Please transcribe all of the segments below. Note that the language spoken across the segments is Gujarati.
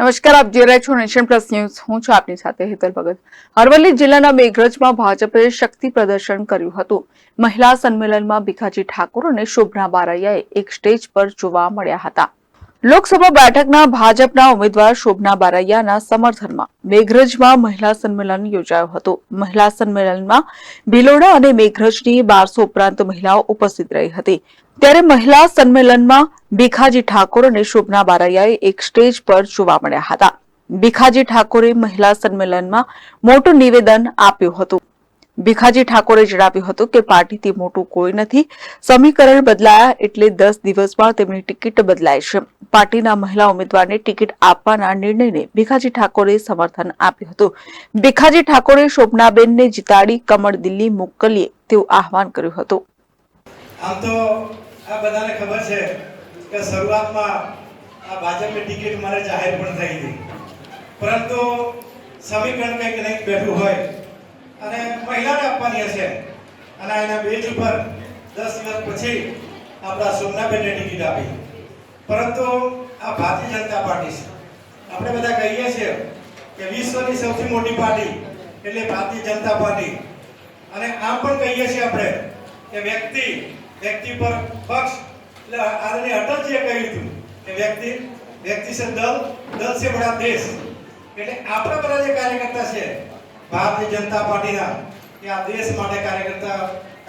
નમસ્કાર, આપ જોઈ રહ્યા છો નેશન પ્લસ ન્યૂઝ. હું છું આપની સાથે હેતલ ભગત. અરવલ્લી જિલ્લાના મેઘરજમાં ભાજપે શક્તિ પ્રદર્શન કર્યું હતું. મહિલા સંમેલનમાં ભીખાજી ઠાકોર અને શોભના બારૈયાએ એક સ્ટેજ પર જોવા મળ્યા હતા. લોકસભા બેઠકના ભાજપના ઉમેદવાર શોભના બારૈયાના સમર્થનમાં મેઘરજમાં મહિલા સંમેલન યોજાયું હતું. મહિલા સંમેલનમાં ભિલોડા અને મેઘરજની બારસો ઉપરાંત મહિલાઓ ઉપસ્થિત રહી હતી. ત્યારે મહિલા સંમેલનમાં ભીખાજી ઠાકોર અને શોભના બારૈયાએ એક સ્ટેજ પર જોવા મળ્યા હતા. ભીખાજી ઠાકોરે મહિલા સંમેલનમાં મોટું નિવેદન આપ્યું હતું. ભીખાજી ઠાકોરે જણાવ્યું હતું કે પાર્ટીથી મોટું કોઈ નથી. સમીકરણ બદલાયા એટલે દસ દિવસમાં તેમની ટિકિટ બદલાય છે. પાર્ટીના મહિલા ઉમેદવારને ટિકિટ આપવાના નિર્ણયને ભીખાજી ઠાકોરે સમર્થન આપ્યું હતું. ભીખાજી ઠાકોરે શોભનાબેનને જીતાડી કમળ દિલ્હી મોકલીએ તેવું આહવાન કર્યું હતું. આમ તો આ બધાને ખબર છે કે શરૂઆતમાં આ ભાજપની ટિકિટ મારે જાહેર પણ થઈ હતી પરંતુ સમીકરણ કંઈક નહીં બેઠું હોય. અને મહિલાને આપવાની હશે. અને એના બેજ ઉપર દસ દિવસ પછી આપણા સોમનાબેનને ટિકિટ આપી. પરંતુ આ ભારતીય જનતા પાર્ટી છે. આપણે બધા કહીએ છીએ કે વિશ્વની સૌથી મોટી પાર્ટી એટલે ભારતીય જનતા પાર્ટી. અને આમ પણ કહીએ છીએ આપણે કે વ્યક્તિ વ્યક્તિ પર પક્ષ, એટલે આદરણીય અટલજીએ કહ્યું હતું કે વ્યક્તિ વ્યક્તિ છે દલ દલ છે બડા દેશ. એટલે આપણે બધા જે કાર્યકર્તા છે ભારતીય જનતા પાર્ટીના કે આ દેશ માટે કાર્યકર્તા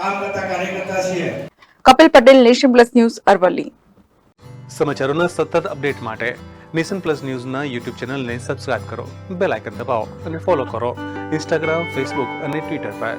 કામ કરતા કાર્યકર્તા છીએ. Kapil Patel nation plus news Aravalli. સમાચારોના સતત અપડેટ માટે નેશન પ્લસ ન્યૂઝના યુટ્યુબ ચેનલને સબસ્ક્રાઇબ કરો બેલ આઇકન દબાવો અને ફોલો કરો. ઇન્સ્ટાગ્રામ ફેસબુક અને ટ્વિટર પર.